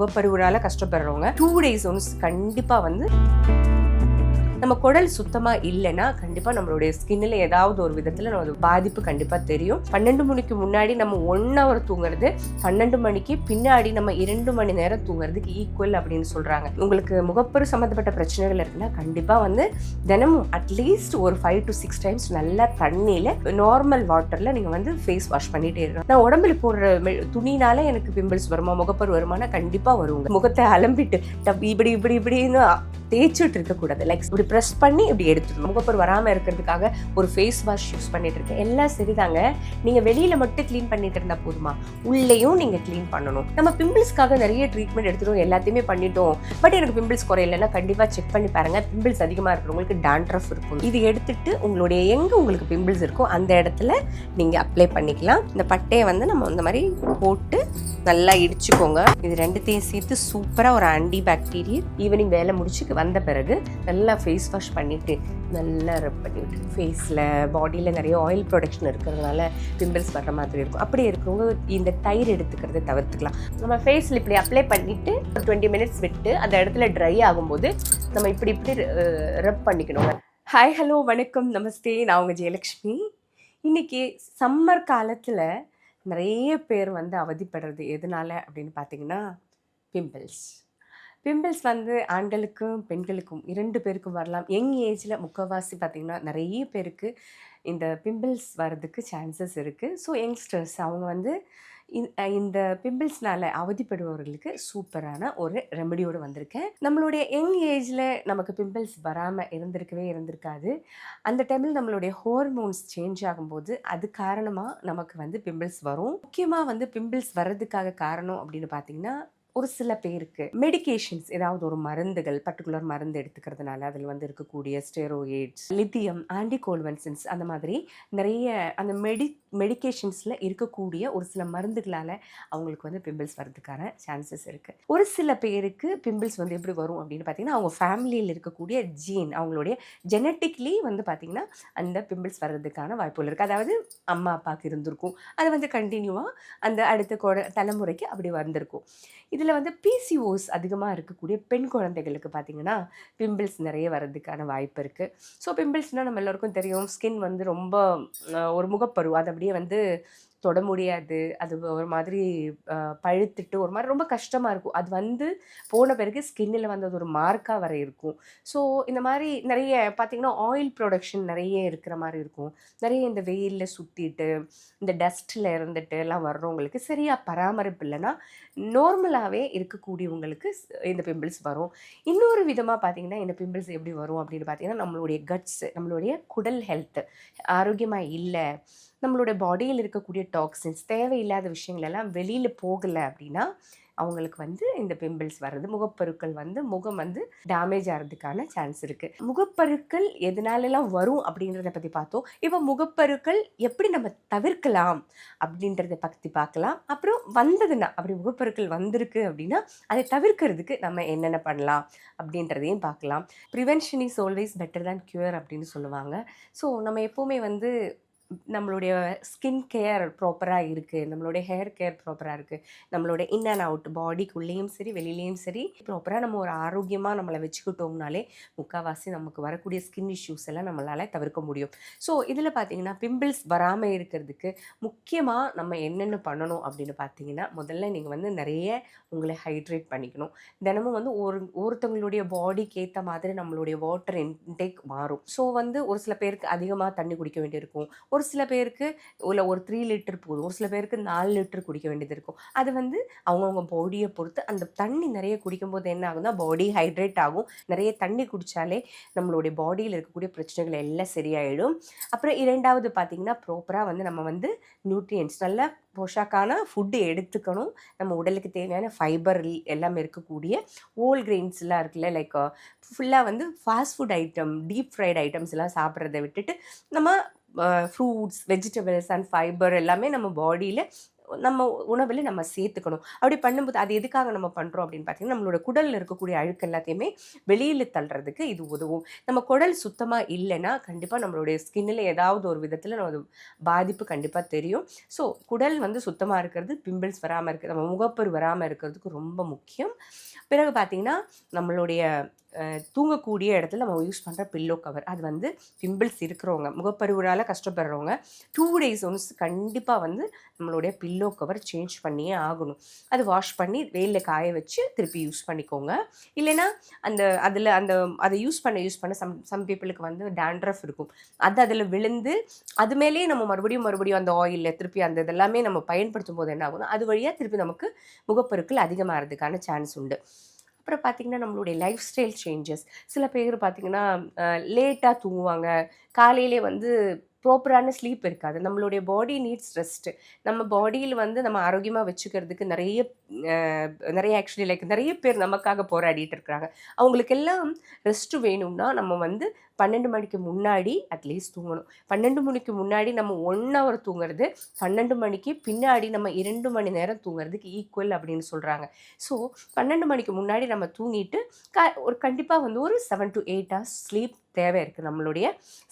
முகப்பருவனால கஷ்டப்படுறவங்க. Two days once கண்டிப்பாக வந்து நம்ம குடல் சுத்தமா இல்லைன்னா கண்டிப்பா நம்மளுடைய ஸ்கின்ல ஏதாவது ஒரு விதத்துல நம்ம பாதிப்பு கண்டிப்பா தெரியும். பன்னெண்டு மணிக்கு முன்னாடி நம்ம ஒன் ஹவர் தூங்குறது பன்னெண்டு மணிக்கு பின்னாடி நம்ம இரண்டு மணி நேரம் தூங்குறதுக்கு ஈக்குவல் அப்படின்னு சொல்றாங்க. உங்களுக்கு முகப்பரு சம்மந்தப்பட்ட பிரச்சனைகள் இருக்குன்னா கண்டிப்பா வந்து தினமும் அட்லீஸ்ட் ஒரு ஃபைவ் டு சிக்ஸ் டைம்ஸ் நல்லா தண்ணியில நார்மல் வாட்டர்ல நீங்க வந்து ஃபேஸ் வாஷ் பண்ணிட்டே இருக்கணும் நான் உடம்புல போடுற மெ- துணினால எனக்கு பிம்பிள்ஸ் வருமா முகப்பரு வருமானா கண்டிப்பா வருவாங்க முகத்தை அலம்பிட்டு இப்படி இப்படி இப்படின்னு தேய்ச்சிட்டு இருக்கக்கூடாது லைக் இப்படி ப்ரெஸ் பண்ணி இப்படி எடுத்துடணும். முகப்பர் வராமல் இருக்கிறதுக்காக ஒரு ஃபேஸ் வாஷ் யூஸ் பண்ணிட்டு இருக்கேன் எல்லாம் சரிதாங்க. நீங்கள் வெளியில் மட்டும் க்ளீன் பண்ணிட்டு இருந்தால் போதுமா? உள்ளேயும் நீங்கள் க்ளீன் பண்ணணும். நம்ம பிம்பிள்ஸ்க்காக நிறைய ட்ரீட்மெண்ட் எடுத்துட்டோம். எல்லாத்தையுமே பண்ணிட்டோம். பட் எனக்கு பிம்பிள்ஸ் குறையலன்னா கண்டிப்பாக செக் பண்ணி பாருங்க. பிம்பிள்ஸ் அதிகமாக இருக்கிறவங்களுக்கு டாண்ட்ரஃப் இருக்கும். இது எடுத்துட்டு உங்களுடைய எங்கே உங்களுக்கு பிம்பிள்ஸ் இருக்கோ அந்த இடத்துல நீங்கள் அப்ளை பண்ணிக்கலாம். இந்த பட்டையை வந்து நம்ம இந்த மாதிரி போட்டு நல்லா இடிச்சுக்கோங்க. இது ரெண்டுத்தையும் சேர்த்து சூப்பராக ஒரு ஆன்டி பாக்டீரியல் ஈவினிங் வேலை முடிச்சுக்கு வந்த பிறகு நல்லா ஃபேஸ் வாஷ் பண்ணிவிட்டு நல்லா ரப் பண்ணிவிட்டு ஃபேஸில் பாடியில் நிறைய ஆயில் ப்ரொடக்ஷன் இருக்கிறதுனால பிம்பிள்ஸ் வர்ற மாதிரி இருக்கும். அப்படி இருக்கவங்க இந்த தயிர் எடுத்துக்கிறத தவிர்த்துக்கலாம். நம்ம ஃபேஸில் இப்படி அப்ளை பண்ணிவிட்டு ஒரு டுவெண்ட்டி மினிட்ஸ் விட்டு அந்த இடத்துல ட்ரை ஆகும்போது நம்ம இப்படி இப்படி ரப் பண்ணிக்கணுங்க ஹாய் ஹலோ வணக்கம். நமஸ்தே. நான் உங்கள் ஜெயலக்ஷ்மி. இன்றைக்கி சம்மர் காலத்தில் நிறைய பேர் வந்து அவதிப்படுறது எதனால அப்படின்னு பார்த்தீங்கன்னா பிம்பிள்ஸ் பிம்பிள்ஸ் வந்து ஆண்களுக்கும் பெண்களுக்கும் இரண்டு பேருக்கும் வரலாம். யங் ஏஜில் முக்கவாசி பார்த்திங்கன்னா நிறைய பேருக்கு இந்த பிம்பிள்ஸ் வர்றதுக்கு சான்சஸ் இருக்குது ஸோ யங்ஸ்டர்ஸ் அவங்க வந்து இந்த- இந்த பிம்பிள்ஸ்னால அவதிப்படுபவர்களுக்கு சூப்பரான ஒரு ரெமெடியோடு வந்திருக்கேன். நம்மளுடைய யங் ஏஜில் நமக்கு பிம்பிள்ஸ் வராமல் இருந்திருக்கவே இருந்திருக்காது. அந்த டைமில் நம்மளுடைய ஹோர்மோன்ஸ் சேஞ்ச் ஆகும்போது அது காரணமாக நமக்கு வந்து பிம்பிள்ஸ் வரும். முக்கியமாக வந்து பிம்பிள்ஸ் வர்றதுக்காக காரணம் அப்படின்னு பார்த்தீங்கன்னா ஒரு சில பேருக்கு மெடிகேஷன்ஸ் ஏதாவது ஒரு மருந்துகள் பர்டிகுலர் மருந்து எடுத்துக்கிறதுனால அதில் வந்து இருக்கக்கூடிய ஸ்டெரோயிட்ஸ் லித்தியம் ஆன்டிகோல்வன்சன்ஸ் அந்த மாதிரி நிறைய அந்த மெடி மெடிகேஷன்ஸில் இருக்கக்கூடிய ஒரு சில மருந்துகளால் அவங்களுக்கு வந்து பிம்பிள்ஸ் வரதுக்கான சான்சஸ் இருக்குது ஒரு சில பேருக்கு பிம்பிள்ஸ் வந்து எப்படி வரும் அப்படின்னு பார்த்தீங்கன்னா அவங்க ஃபேமிலியில் இருக்கக்கூடிய ஜீன் அவங்களுடைய ஜெனட்டிக்லி வந்து பார்த்திங்கன்னா அந்த பிம்பிள்ஸ் வர்றதுக்கான வாய்ப்புகள் இருக்குது அதாவது அம்மா அப்பாவுக்கு இருந்திருக்கும். அது வந்து கண்டினியூவாக அந்த அடுத்த கொட தலைமுறைக்கு அப்படி வந்திருக்கும். இதில் வந்து பிசிஓஸ் அதிகமாக இருக்கக்கூடிய பெண் குழந்தைகளுக்கு பார்த்தீங்கன்னா பிம்பிள்ஸ் நிறைய வர்றதுக்கான வாய்ப்பு இருக்குது ஸோ பிம்பிள்ஸ்னால் நம்ம எல்லாருக்கும் தெரியும் ஸ்கின் வந்து ரொம்ப ஒரு முகப்பரு அது அப்படியே வந்து தொட முடியாது. அது ஒரு மாதிரி பழுத்துட்டு ஒரு மாதிரி ரொம்ப கஷ்டமாக இருக்கும். அது வந்து போன பிறகு ஸ்கின்னில் வந்து அது ஒரு மார்க்காக வர இருக்கும். ஸோ இந்த மாதிரி நிறைய பார்த்திங்கன்னா ஆயில் ப்ரொடக்ஷன் நிறைய இருக்கிற மாதிரி இருக்கும். நிறைய இந்த வெயிலில் சுற்றிட்டு இந்த டஸ்ட்டில் இருந்துட்டு எல்லாம் வர்றவங்களுக்கு சரியாக பராமரிப்பு இல்லைன்னா நார்மலாகவே இருக்கக்கூடியவங்களுக்கு இந்த பிம்பிள்ஸ் வரும். இன்னொரு விதமாக பார்த்தீங்கன்னா இந்த பிம்பிள்ஸ் எப்படி வரும் அப்படின்னு பார்த்தீங்கன்னா நம்மளுடைய கட்ஸ் நம்மளுடைய குடல் ஹெல்த்து ஆரோக்கியமாக இல்லை நம்மளுடைய பாடியில் இருக்கக்கூடிய டாக்ஸின்ஸ் தேவையில்லாத விஷயங்கள் எல்லாம் வெளியில் போகலை அப்படின்னா அவங்களுக்கு வந்து இந்த பிம்பிள்ஸ் வர்றது முகப்பருக்கள் வந்து முகம் வந்து டேமேஜ் ஆகிறதுக்கான சான்ஸ் இருக்குது முகப்பருக்கள் எதனாலலாம் வரும் அப்படின்றத பற்றி பார்த்தோம். இப்போ முகப்பருக்கள் எப்படி நம்ம தவிர்க்கலாம் அப்படின்றத பற்றி பார்க்கலாம். அப்புறம் வந்ததுன்னா அப்படி முகப்பருக்கள் வந்திருக்கு அப்படின்னா அதை தவிர்க்கிறதுக்கு நம்ம என்னென்ன பண்ணலாம் அப்படின்றதையும் பார்க்கலாம். Prevention is always better than cure அப்படின்னு சொல்லுவாங்க. ஸோ நம்ம எப்போவுமே வந்து நம்மளுடைய ஸ்கின் கேர் ப்ராப்பராக இருக்குது நம்மளுடைய ஹேர் கேர் ப்ராப்பராக இருக்குது நம்மளுடைய இன் அண்ட் அவுட் பாடிக்குள்ளேயும் சரி வெளியிலேயும் சரி ப்ராப்பராக நம்ம ஒரு ஆரோக்கியமாக நம்மளை வச்சுக்கிட்டோம்னாலே முக்கால்வாசி நமக்கு வரக்கூடிய ஸ்கின் இஷ்யூஸ் எல்லாம் நம்மளால் தவிர்க்க முடியும். ஸோ இதில் பார்த்தீங்கன்னா பிம்பிள்ஸ் வராமல் இருக்கிறதுக்கு முக்கியமாக நம்ம என்னென்ன பண்ணணும் அப்படின்னு பார்த்தீங்கன்னா முதல்ல நீங்கள் வந்து நிறைய உங்களை ஹைட்ரேட் பண்ணிக்கணும். தினமும் வந்து ஒரு ஒருத்தவங்களுடைய பாடிக்கு ஏற்ற மாதிரி நம்மளுடைய வாட்டர் இன்டேக் மாறும். ஸோ வந்து ஒரு சில பேருக்கு அதிகமாக தண்ணி குடிக்க வேண்டியிருக்கும். ஒரு ஒரு சில பேருக்கு இல்லை ஒரு த்ரீ லிட்டர் போதும். ஒரு சில பேருக்கு நாலு லிட்டர் குடிக்க வேண்டியது இருக்கும். அது வந்து அவங்கவுங்க பாடியை பொறுத்து அந்த தண்ணி நிறைய குடிக்கும்போது என்ன ஆகும்னா பாடி ஹைட்ரேட் ஆகும். நிறைய தண்ணி குடித்தாலே நம்மளுடைய பாடியில் இருக்கக்கூடிய பிரச்சனைகள் எல்லாம் சரியாயிடும். அப்புறம் இரண்டாவது பார்த்திங்கன்னா ப்ராப்பராக வந்து நம்ம வந்து நியூட்ரியன்ஸ் நல்லா போஷாக்கான ஃபுட்டு எடுத்துக்கணும். நம்ம உடலுக்கு தேவையான ஃபைபர் எல்லாமே இருக்கக்கூடிய ஓல் கிரெயின்ஸ்லாம் இருக்குல்ல லைக் ஃபுல்லாக வந்து fast food item deep fried items எல்லாம் சாப்பிட்றத விட்டுட்டு நம்ம ஃப்ரூட்ஸ் வெஜிடபிள்ஸ் அண்ட் ஃபைபர் எல்லாமே நம்ம பாடியில் நம்ம உணவில் நம்ம சேர்த்துக்கணும். அப்படி பண்ணும்போது அது எதுக்காக நம்ம பண்ணுறோம் அப்படின்னு பார்த்தீங்கன்னா நம்மளோட குடலில் இருக்கக்கூடிய அழுக்கு எல்லாத்தையுமே வெளியில் தள்ளுறதுக்கு இது உதவும். நம்ம குடல் சுத்தமாக இல்லைன்னா கண்டிப்பாக நம்மளுடைய ஸ்கின்னில் ஏதாவது ஒரு விதத்தில் நம்ம பாதிப்பு கண்டிப்பாக தெரியும். ஸோ குடல் வந்து சுத்தமாக இருக்கிறது பிம்பிள்ஸ் வராமல் இருக்கிறது நம்ம முகப்பரு வராமல் இருக்கிறதுக்கு ரொம்ப முக்கியம். பிறகு பார்த்திங்கன்னா நம்மளுடைய தூங்கக்கூடிய இடத்துல நம்ம யூஸ் பண்ணுற பில்லோ கவர் அது வந்து பிம்பிள்ஸ் இருக்கிறவங்க முகப்பருவரால் கஷ்டப்படுறவங்க டூ டேஸ் ஒன்ஸ் கண்டிப்பாக வந்து நம்மளுடைய பில்லோ கவர் சேஞ்ச் பண்ணியே ஆகணும். அது வாஷ் பண்ணி வெயிலில் காய வச்சு திருப்பி யூஸ் பண்ணிக்கோங்க. இல்லைன்னா அந்த அதில் அந்த அதை யூஸ் பண்ண யூஸ் பண்ண சம் சம் பீப்புளுக்கு வந்து டேண்ட்ரஃப் இருக்கும். அது அதில் விழுந்து அது மேலேயே நம்ம மறுபடியும் மறுபடியும் அந்த ஆயிலில் திருப்பி அந்த இதெல்லாமே நம்ம பயன்படுத்தும் போது என்ன ஆகும் அது வழியாக திருப்பி நமக்கு முகப்பருக்கள் அதிகமாகிறதுக்கான சான்ஸ் உண்டு. அப்புறம் பார்த்திங்கன்னா நம்மளுடைய லைஃப் ஸ்டைல் சேஞ்சஸ் சில பேர் பார்த்திங்கன்னா லேட்டாக தூங்குவாங்க. காலையிலே வந்து ப்ராப்பரான ஸ்லீப் இருக்காது. நம்மளுடைய பாடி நீட்ஸ் ரெஸ்ட்டு நம்ம பாடியில் வந்து நம்ம ஆரோக்கியமாக வச்சுக்கிறதுக்கு நிறைய நிறைய ஆக்சுவலி லைக் நிறைய பேர் நமக்காக போராடிட்டு இருக்கிறாங்க. அவங்களுக்கெல்லாம் ரெஸ்ட்டு வேணும்னா நம்ம வந்து பன்னெண்டு மணிக்கு முன்னாடி அட்லீஸ்ட் தூங்கணும். பன்னெண்டு மணிக்கு முன்னாடி நம்ம ஒன் ஹவர் தூங்குறது பன்னெண்டு மணிக்கு பின்னாடி நம்ம இரண்டு மணி நேரம் தூங்குறதுக்கு ஈக்குவல் அப்படின்னு சொல்கிறாங்க ஸோ பன்னெண்டு மணிக்கு முன்னாடி நம்ம தூங்கிட்டு க ஒரு கண்டிப்பாக வந்து ஒரு seven to eight hours sleep தேவை இருக்குது நம்மளுடைய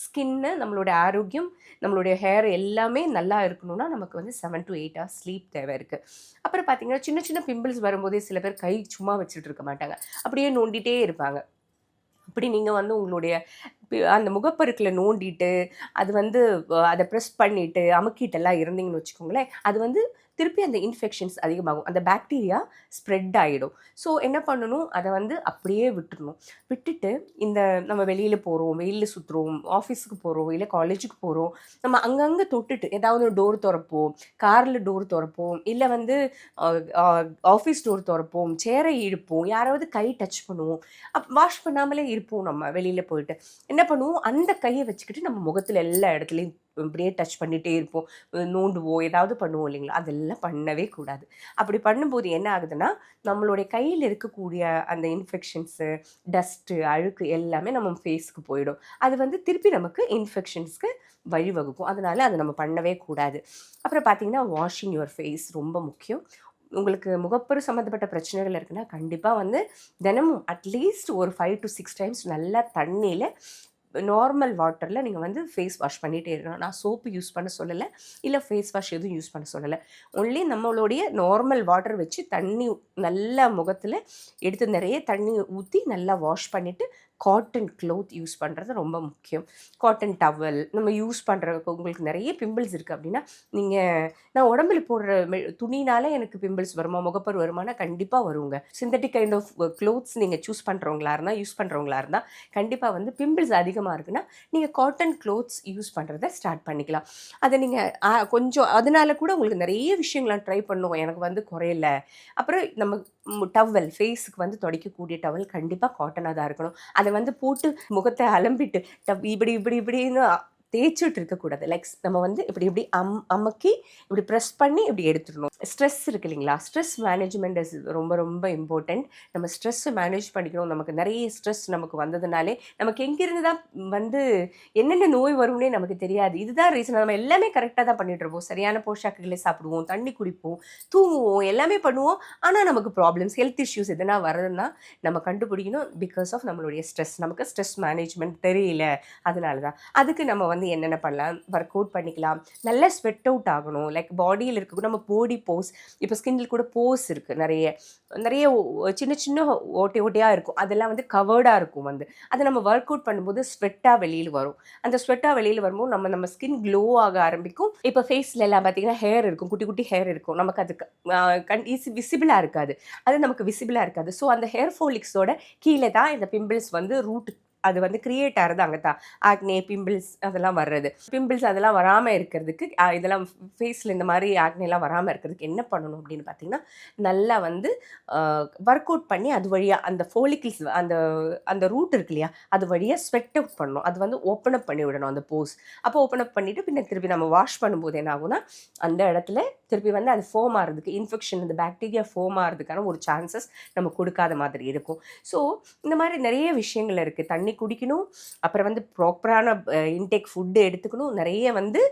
ஸ்கின்னு நம்மளுடைய ஆரோக்கியம் நம்மளுடைய ஹேர் எல்லாமே நல்லா இருக்கணும்னா நமக்கு வந்து seven to eight hours sleep தேவை இருக்குது அப்புறம் பார்த்திங்கன்னா சின்ன சின்ன பிம்பிள்ஸ் வரும்போதே சில பேர் கை சும்மா வச்சுட்டு இருக்க மாட்டாங்க. அப்படியே நோண்டிகிட்டே இருப்பாங்க. அப்படி நீங்கள் வந்து உங்களுடைய அந்த முகப்பருக்கில் நோண்டிட்டு அது வந்து அதை ப்ரெஸ் பண்ணிவிட்டு அமுக்கிட்டெல்லாம் இருந்தீங்கன்னு வச்சுக்கோங்களேன் அது வந்து திருப்பி அந்த இன்ஃபெக்ஷன்ஸ் அதிகமாகும். அந்த பாக்டீரியா ஸ்ப்ரெட் ஆகிடும் ஸோ என்ன பண்ணணும்? அதை வந்து அப்படியே விட்டுடணும் விட்டுட்டு இந்த நம்ம வெளியில் போகிறோம் வெயிலில் சுற்றுறோம் ஆஃபீஸுக்கு போகிறோம் இல்லை காலேஜுக்கு போகிறோம் நம்ம அங்கங்கே தொட்டுட்டு ஏதாவது டோர் திறப்போம் காரில் டோர் திறப்போம் இல்லை வந்து ஆஃபீஸ் டோர் திறப்போம் சேரை இழுப்போம் யாராவது கை டச் பண்ணுவோம் அப் வாஷ் பண்ணாமலே இருப்போம் நம்ம வெளியில் போயிட்டு. என்ன பண்ணுவோம்? அந்த கையை வச்சுக்கிட்டு நம்ம முகத்தில் எல்லா இடத்துலையும் இப்படியே டச் பண்ணிகிட்டே இருப்போம். நோண்டுவோம் ஏதாவது பண்ணுவோம் இல்லைங்களா? அதெல்லாம் பண்ணவே கூடாது. அப்படி பண்ணும்போது என்ன ஆகுதுன்னா நம்மளுடைய கையில் இருக்கக்கூடிய அந்த இன்ஃபெக்ஷன்ஸு டஸ்ட்டு அழுக்கு எல்லாமே நம்ம ஃபேஸ்க்கு போயிடும். அது வந்து திருப்பி நமக்கு இன்ஃபெக்ஷன்ஸ்க்கு வழிவகுக்கும். அதனால் அதை நம்ம பண்ணவே கூடாது. அப்புறம் பார்த்திங்கன்னா வாஷிங் யுவர் ஃபேஸ் ரொம்ப முக்கியம். உங்களுக்கு முகப்பரு சம்மந்தப்பட்ட பிரச்சனைகள் இருக்குன்னா கண்டிப்பாக வந்து தினமும் அட்லீஸ்ட் ஒரு ஃபைவ் டு சிக்ஸ் டைம்ஸ் நல்லா தண்ணியில் நார்மல் வாட்டரில் நீங்கள் வந்து ஃபேஸ் வாஷ் பண்ணிகிட்டே இருக்கணும். நான் சோப்பு யூஸ் பண்ண சொல்லலை. இல்லை ஃபேஸ் வாஷ் எதுவும் யூஸ் பண்ண சொல்லலை. ஒன்லி நம்மளுடைய நார்மல் வாட்டர் வச்சு தண்ணி நல்லா முகத்தில் எடுத்து நிறைய தண்ணி ஊற்றி நல்லா வாஷ் பண்ணிவிட்டு காட்டன் க்ளோத் யூஸ் பண்ணுறது ரொம்ப முக்கியம். காட்டன் டவல் நம்ம யூஸ் பண்ணுற உங்களுக்கு நிறைய பிம்பிள்ஸ் இருக்குது அப்படின்னா நீங்கள் நான் உடம்புல போடுற துணினால எனக்கு பிம்பிள்ஸ் வருமா முகப்பர் வருமானா கண்டிப்பாக வருங்க. Synthetic kind of clothes uh, நீங்கள் சூஸ் பண்ணுறவங்களா இருந்தால் யூஸ் பண்ணுறவங்களா இருந்தால் கண்டிப்பாக வந்து பிம்பிள்ஸ் அதிகமாக இருக்குன்னா நீங்கள் காட்டன் க்ளோத்ஸ் யூஸ் பண்ணுறத ஸ்டார்ட் பண்ணிக்கலாம். அதை நீங்கள் கொஞ்சம் அதனால கூட உங்களுக்கு நிறைய விஷயங்கள்லாம் ட்ரை பண்ணுவோம். எனக்கு வந்து குறையல. அப்புறம் நம்ம டவல் ஃபேஸுக்கு வந்து துடைக்கக்கூடிய டவல் கண்டிப்பாக காட்டனாக தான் இருக்கணும். அதை வந்து போட்டு முகத்தை அலம்பிட்டு இப்படி இப்படி இப்படின்னு தேய்ச்சிட்டு இருக்கக்கூடாது லைக் நம்ம வந்து இப்படி இப்படி அம் அமுக்கி இப்படி ப்ரெஸ் பண்ணி இப்படி எடுத்துடணும். ஸ்ட்ரெஸ் இருக்கு இல்லைங்களா? ஸ்ட்ரெஸ் மேனேஜ்மெண்ட் இஸ் ரொம்ப ரொம்ப இம்பார்ட்டண்ட் நம்ம ஸ்ட்ரெஸ்ஸை மேனேஜ் பண்ணிக்கணும். நமக்கு நிறைய ஸ்ட்ரெஸ் நமக்கு வந்ததுனாலே நமக்கு எங்கேருந்து தான் வந்து என்னென்ன நோய் வரும்னே நமக்கு தெரியாது. இதுதான் ரீசன் நம்ம எல்லாமே கரெக்டாக தான் பண்ணிட்டு இருப்போம். சரியான போஷாக்குகளை சாப்பிடுவோம் தண்ணி குடிப்போம் தூங்குவோம் எல்லாமே பண்ணுவோம். ஆனால் நமக்கு ப்ராப்ளம்ஸ் ஹெல்த் இஷ்யூஸ் எதனா வருதுன்னா நம்ம கண்டுபிடிக்கணும் பிகாஸ் ஆஃப் நம்மளுடைய ஸ்ட்ரெஸ் நமக்கு ஸ்ட்ரெஸ் மேனேஜ்மெண்ட் தெரியல. அதனால தான். அதுக்கு நம்ம வந்து வந்து என்னென்ன பண்ணலாம் ஒர்க் அவுட் பண்ணிக்கலாம். நல்லா ஸ்வெட் அவுட் ஆகணும். லைக் பாடியில் இருக்க நம்ம பாடி போஸ் இப்போ ஸ்கின்னில் கூட போஸ் இருக்குது நிறைய நிறைய சின்ன சின்ன ஓட்டை ஓட்டையாக இருக்கும். அதெல்லாம் வந்து கவர்டாக இருக்கும் வந்து. அதை நம்ம ஒர்க் அவுட் பண்ணும்போது ஸ்வெட்டாக வெளியில் வரும். அந்த ஸ்வெட்டாக வெளியில் வரும்போது நம்ம நம்ம ஸ்கின் க்ளோ ஆக ஆரம்பிக்கும். இப்போ ஃபேஸில் எல்லாம் பார்த்தீங்கன்னா ஹேர் இருக்கும். குட்டி குட்டி ஹேர் இருக்கும். நமக்கு அது கண் ஈஸி விசிபிளாக இருக்காது. அது நமக்கு விசிபிளாக இருக்காது. ஸோ அந்த ஹேர் ஃபோலிக்ஸோட கீழே தான் இந்த பிம்பிள்ஸ் வந்து ரூட் அது வந்து கிரியேட் ஆகிறது அங்கே தான் ஆக்னே பிம்பிள்ஸ் அதெல்லாம் வர்றது. பிம்பிள்ஸ் அதெல்லாம் வராமல் இருக்கிறதுக்கு இதெல்லாம் ஃபேஸில் இந்த மாதிரி ஆக்னேலாம் வராமல் இருக்கிறதுக்கு என்ன பண்ணணும் அப்படின்னு பார்த்தீங்கன்னா நல்லா வந்து ஒர்க் அவுட் பண்ணி அது வழியாக அந்த ஃபோலிக்கிள்ஸ் அந்த அந்த ரூட் இருக்கு இல்லையா அது வழியாக ஸ்வெட் அவுட் பண்ணணும். அது வந்து ஓப்பன் அப் பண்ணி விடணும் அந்த போஸ் அப்போ ஓப்பன் அப் பண்ணிவிட்டு பின்ன திருப்பி நம்ம வாஷ் பண்ணும்போது என்ன ஆகும்னா அந்த இடத்துல திருப்பி வந்து அது ஃபோம் ஆகிறதுக்கு இன்ஃபெக்ஷன் அந்த பாக்டீரியா ஃபோம் ஆகிறதுக்கான ஒரு சான்சஸ் நம்ம கொடுக்காத மாதிரி இருக்கும். ஸோ இந்த மாதிரி நிறைய விஷயங்கள் இருக்குது தண்ணி குடிக்கணும். அப்புறம் வந்து ப்ராப்பரான இன்டேக் ஃபுட்டு எடுத்துக்கணும். நிறைய வந்து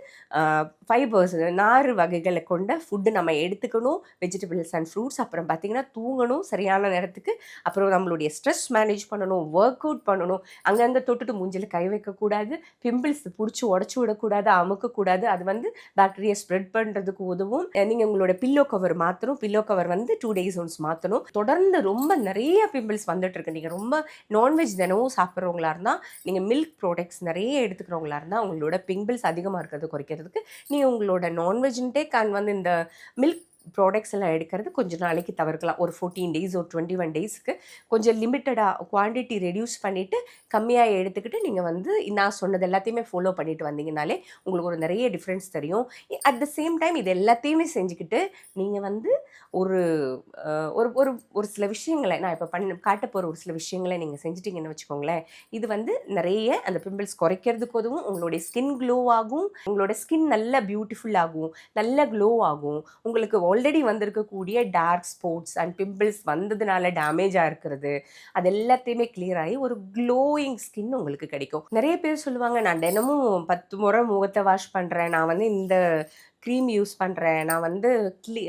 ஃபைபர்ஸ் நார் வகைகளை கொண்ட ஃபுட்டு நம்ம எடுத்துக்கணும். வெஜிடபிள்ஸ் அண்ட் ஃப்ரூட்ஸ் அப்புறம் பார்த்திங்கன்னா தூங்கணும் சரியான நேரத்துக்கு. அப்புறம் நம்மளுடைய ஸ்ட்ரெஸ் மேனேஜ் பண்ணணும் ஒர்க் அவுட் பண்ணணும். அங்கங்கே தொட்டுட்டு மூஞ்சில் கை வைக்கக்கூடாது. பிம்பிள்ஸ் பிடிச்சி உடச்சி விடக்கூடாது அமுக்கக்கூடாது. அது வந்து பாக்டீரியா ஸ்ப்ரெட் பண்ணுறதுக்கு உதவும். நீங்கள் உங்களோட பில்லோ கவர் மாற்றணும் பில்லோ கவர் வந்து டூ டேஸ் ஒன்ஸ் மாற்றணும் தொடர்ந்து ரொம்ப நிறைய பிம்பிள்ஸ் வந்துட்டு இருக்கு. நீங்கள் ரொம்ப நான்வெஜ் தினமும் சாப்பிட்றவங்களா இருந்தால் நீங்கள் மில்க் ப்ராடக்ட்ஸ் நிறைய எடுத்துக்கிறவங்களா இருந்தால் உங்களோட பிம்பிள்ஸ் அதிகமாக இருக்கிறது குறைக்கிறதுக்கு நீங்கள் உங்களோட நான்வெஜ் இன்டேக் அண்ட் வந்து இந்த மில்க் ப்ராடக்ட்ஸ் எல்லாம் எடுக்கிறது கொஞ்சம் நாளைக்கு தவிர்க்கலாம். ஒரு ஃபோர்டீன் டேஸ் ஒரு டுவெண்ட்டி ஒன் டேஸ்க்கு கொஞ்சம் லிமிட்டடாக குவான்டிட்டி ரெடியூஸ் பண்ணிவிட்டு கம்மியாக எடுத்துக்கிட்டு நீங்கள் வந்து நான் சொன்னது எல்லாத்தையுமே ஃபாலோ பண்ணிட்டு வந்தீங்கனாலே உங்களுக்கு ஒரு நிறைய டிஃப்ரென்ஸ் தெரியும். அட் த சேம் டைம் இது எல்லாத்தையுமே செஞ்சுக்கிட்டு நீங்கள் வந்து ஒரு ஒரு ஒரு ஒரு சில விஷயங்களை நான் இப்போ பண்ண காட்ட போகிற ஒரு சில விஷயங்களை நீங்கள் செஞ்சிட்டிங்கன்னு வச்சுக்கோங்களேன். இது வந்து நிறைய அந்த பிம்பிள்ஸ் குறைக்கிறதுக்கு உதவும் உங்களுடைய ஸ்கின் க்ளோ ஆகும் உங்களோட ஸ்கின் நல்ல பியூட்டிஃபுல் ஆகும் நல்ல க்ளோ ஆகும் உங்களுக்கு ஆல்ரெடி வந்திருக்கக்கூடிய டார்க் ஸ்பாட்ஸ் அண்ட் பிம்பிள்ஸ் வந்ததுனால டேமேஜாக இருக்கிறது. அது எல்லாத்தையுமே கிளியர் ஆகி ஒரு க்ளோயிங் ஸ்கின் உங்களுக்கு கிடைக்கும். நிறைய பேர் சொல்லுவாங்க நான் தினமும் பத்து முறை முகத்தை வாஷ் பண்ணுறேன் நான் வந்து இந்த க்ரீம் யூஸ் பண்ணுறேன் நான் வந்து கிளி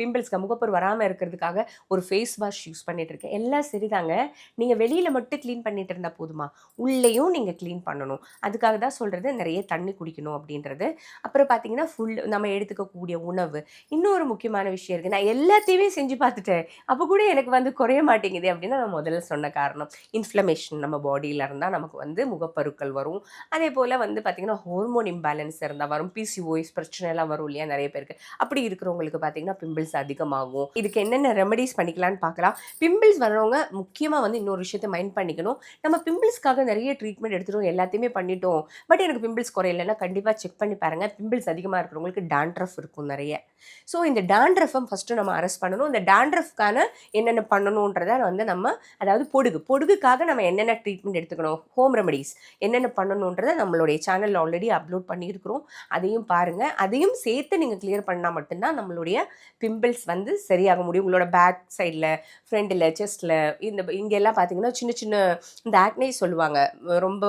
பிம்பிள்ஸ்க்கு முகப்பொரு வராமல் இருக்கிறதுக்காக ஒரு ஃபேஸ் வாஷ் யூஸ் பண்ணிகிட்டு இருக்கேன். எல்லாம் சரிதாங்க. நீங்கள் வெளியில் மட்டும் க்ளீன் பண்ணிட்டு இருந்தால் போதுமா? உள்ளேயும் நீங்கள் க்ளீன் பண்ணணும். அதுக்காக தான் சொல்கிறது நிறைய தண்ணி குடிக்கணும் அப்படின்றது. அப்புறம் பார்த்தீங்கன்னா ஃபுல் நம்ம எடுத்துக்கக்கூடிய உணவு. இன்னொரு முக்கியமான விஷயம் இருக்குது நான் எல்லாத்தையுமே செஞ்சு பார்த்துட்டேன். அப்போ கூட எனக்கு வந்து குறைய மாட்டேங்குது அப்படின்னு நான் முதல்ல சொன்ன காரணம். இன்ஃப்ளமேஷன் நம்ம பாடியில் இருந்தால் நமக்கு வந்து முகப்பருக்கள் வரும். அதே போல் வந்து பார்த்திங்கன்னா ஹார்மோன் இம்பேலன்ஸ் இருந்தால் வரும். பிசிஓஎஸ் பிரச்சனை எல்லாம் வரும் இல்லையா நிறைய பேருக்கு. அப்படி இருக்கிறவங்களுக்கு பார்த்தீங்கன்னா பிம்பிள்ஸ் அதிகமாகும். இதுக்கு என்னென்ன ரெமடிஸ் பண்ணிக்கலாம்னு பார்க்கலாம். பிம்பிள்ஸ் வர்றவங்க முக்கியமாக வந்து இன்னொரு விஷயத்தை மைண்ட் பண்ணிக்கணும். நம்ம பிம்பிள்ஸ்க்காக நிறைய ட்ரீட்மெண்ட் எடுத்துட்டோம் எல்லாத்தையுமே பண்ணிட்டோம். பட் எனக்கு பிம்பிள்ஸ் குறையலைன்னா கண்டிப்பாக செக் பண்ணி பாருங்கள் பிம்பிள்ஸ் அதிகமாக இருக்கிறவங்களுக்கு டாண்ட்ரஃப் இருக்கும் நிறைய. ஸோ இந்த டாண்ட்ரஃபை ஃபஸ்ட்டு நம்ம அரெஸ்ட் பண்ணணும். இந்த டாண்ட்ரஃப்கான என்னென்ன பண்ணணுன்றத வந்து நம்ம அதாவது பொடுகு. பொடுகுக்காக நம்ம என்னென்ன ட்ரீட்மெண்ட் எடுத்துக்கணும்? ஹோம் ரெமடிஸ் என்னென்ன பண்ணணுன்றதை நம்மளுடைய சேனலில் ஆல்ரெடி அப்லோட் பண்ணியிருக்கிறோம். அதையும் பாருங்கள் அதையும் சேர்த்து நீங்கள் கிளியர் பண்ணால் மட்டும்தான் நம்மளுடைய பிம்பிள்ஸ் வந்து சரியாக முடியும். உங்களோட பேக் சைடில் ஃப்ரண்டில் செஸ்ட்டில் இந்த இங்கெல்லாம் பார்த்தீங்கன்னா சின்ன சின்ன இந்த ஆக்னே சொல்லுவாங்க. ரொம்ப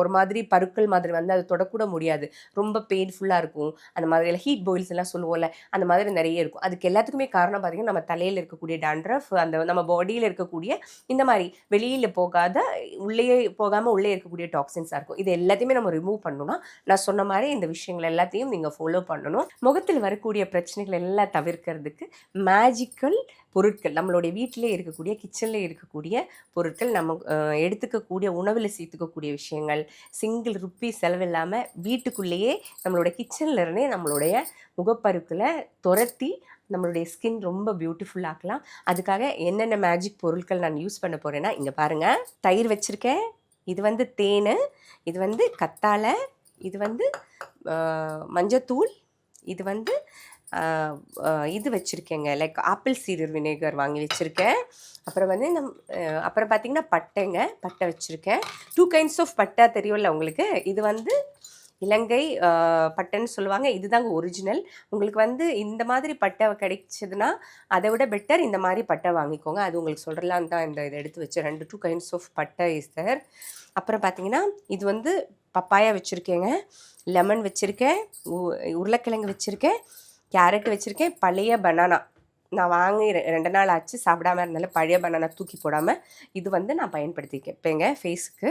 ஒரு மாதிரி பருக்கள் மாதிரி வந்து அது தொடக்கூட முடியாது. ரொம்ப பெயின்ஃபுல்லாக இருக்கும். அந்த மாதிரி ஹீட் பாயில்ஸ் எல்லாம் சொல்லுவோம்ல அந்த மாதிரி நிறைய இருக்கும். அதுக்கு எல்லாத்துக்குமே காரணம் பார்த்தீங்கன்னா நம்ம தலையில் இருக்கக்கூடிய டான்ட்ரஃப் அந்த நம்ம பாடியில் இருக்கக்கூடிய இந்த மாதிரி வெளியில் போகாத உள்ளேயே போகாமல் உள்ளே இருக்கக்கூடிய டாக்ஸின்ஸாக இருக்கும். இது எல்லாத்தையுமே நம்ம ரிமூவ் பண்ணணும்னா நான் சொன்ன மாதிரி இந்த விஷயங்கள் எல்லாத்தையும் நீங்கள் ஃபாலோ பண்ணணும். பண்ணணும். முகத்தில் வரக்கூடிய பிரச்சனைகள் எல்லாம் தவிர்க்கிறதுக்கு மேஜிக்கல் பொருட்கள் நம்மளுடைய வீட்டிலே இருக்கக்கூடிய கிச்சனில் இருக்கக்கூடிய பொருட்கள் நம்ம எடுத்துக்கக்கூடிய உணவில் சேர்த்துக்கக்கூடிய விஷயங்கள் சிங்கிள் ருப்பி செலவில்லாமல் வீட்டுக்குள்ளேயே நம்மளோட கிச்சனில் இருந்தே நம்மளுடைய முகப்பருக்களை துரத்தி நம்மளுடைய ஸ்கின் ரொம்ப பியூட்டிஃபுல்லாக்கலாம் அதுக்காக என்னென்ன மேஜிக் பொருட்கள் நான் யூஸ் பண்ண போகிறேன்னா இங்கே பாருங்கள் தயிர் வச்சுருக்கேன். இது வந்து தேன் இது வந்து கத்தாழை இது வந்து மஞ்சத்தூள் இது வந்து இது வச்சுருக்கேங்க. லைக் ஆப்பிள் சீடர் வினேகர் வாங்கி வச்சுருக்கேன். அப்புறம் வந்து நம் அப்புறம் பார்த்தீங்கன்னா பட்டைங்க பட்டை வச்சுருக்கேன். டூ கைண்ட்ஸ் ஆஃப் பட்டை தெரியும்ல உங்களுக்கு? இது வந்து இலங்கை பட்டைன்னு சொல்லுவாங்க. இதுதாங்க ஒரிஜினல் உங்களுக்கு வந்து இந்த மாதிரி பட்டை கிடைச்சதுன்னா அதை விட பெட்டர் இந்த மாதிரி பட்டை வாங்கிக்கோங்க. அது உங்களுக்கு சொல்கிறலான்னு தான் இந்த இதை எடுத்து வச்சேன். ரெண்டு டூ கைண்ட்ஸ் ஆஃப் பட்டை இஸ் தர் அப்புறம் பார்த்தீங்கன்னா இது வந்து பப்பாயா வச்சுருக்கேங்க. லெமன் வச்சுருக்கேன் உ- உருளைக்கிழங்கு வச்சுருக்கேன் கேரட் வச்சுருக்கேன் பழைய பனானா. நான் வாங்கி ரெண்டு நாள் ஆச்சு சாப்பிடாம இருந்தாலும் பழைய பனானா தூக்கி போடாமல் இது வந்து நான் பயன்படுத்திக்கப்பேங்க ஃபேஸுக்கு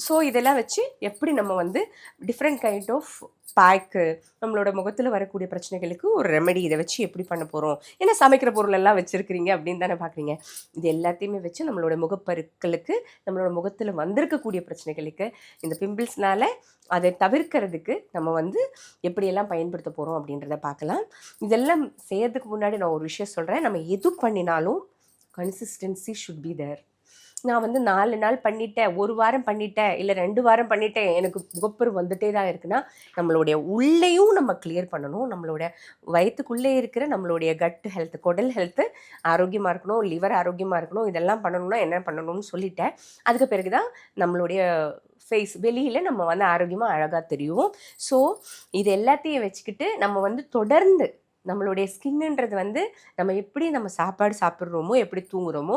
ஸோ இதெல்லாம் வச்சு எப்படி நம்ம வந்து டிஃப்ரெண்ட் கைண்ட் ஆஃப் பேக்கு நம்மளோட முகத்தில் வரக்கூடிய பிரச்சனைகளுக்கு ஒரு ரெமெடி இதை வச்சு எப்படி பண்ண போகிறோம் ஏன்னா சமைக்கிற பொருள் எல்லாம் வச்சுருக்கிறீங்க அப்படின்னு தானே பார்க்குறீங்க இது எல்லாத்தையுமே வச்சு நம்மளோட முகப்பருக்களுக்கு நம்மளோட முகத்தில் வந்திருக்கக்கூடிய பிரச்சனைகளுக்கு இந்த பிம்பிள்ஸ்னால் அதை தவிர்க்கிறதுக்கு நம்ம வந்து எப்படியெல்லாம் பயன்படுத்த போகிறோம் அப்படின்றத பார்க்கலாம் இதெல்லாம் செய்யறதுக்கு முன்னாடி நான் ஒரு விஷயம் சொல்கிறேன் நம்ம எது பண்ணினாலும் கன்சிஸ்டன்சி ஷுட் பி தேர் நான் வந்து நாலு நாள் பண்ணிட்டேன் ஒரு வாரம் பண்ணிட்டேன் இல்லை ரெண்டு வாரம் பண்ணிட்டேன் எனக்கு முகப்பரு வந்துட்டே தான் இருக்குன்னா நம்மளுடைய உள்ளேயும் நம்ம கிளியர் பண்ணணும். நம்மளோட வயிற்றுக்குள்ளே இருக்கிற நம்மளுடைய கட் ஹெல்த் குடல் ஹெல்த்து ஆரோக்கியமாக இருக்கணும் லிவர் ஆரோக்கியமாக இருக்கணும் இதெல்லாம் பண்ணணும்னா என்ன பண்ணணும்னு சொல்லிட்டேன். அதுக்கு பிறகு தான் நம்மளுடைய ஃபேஸ் வெளியில் நம்ம வந்து ஆரோக்கியமாக அழகாக தெரியும். ஸோ இது எல்லாத்தையும் வச்சுக்கிட்டு நம்ம வந்து தொடர்ந்து நம்மளுடைய ஸ்கின்னுன்றது வந்து நம்ம எப்படி நம்ம சாப்பாடு சாப்பிட்றோமோ எப்படி தூங்குறோமோ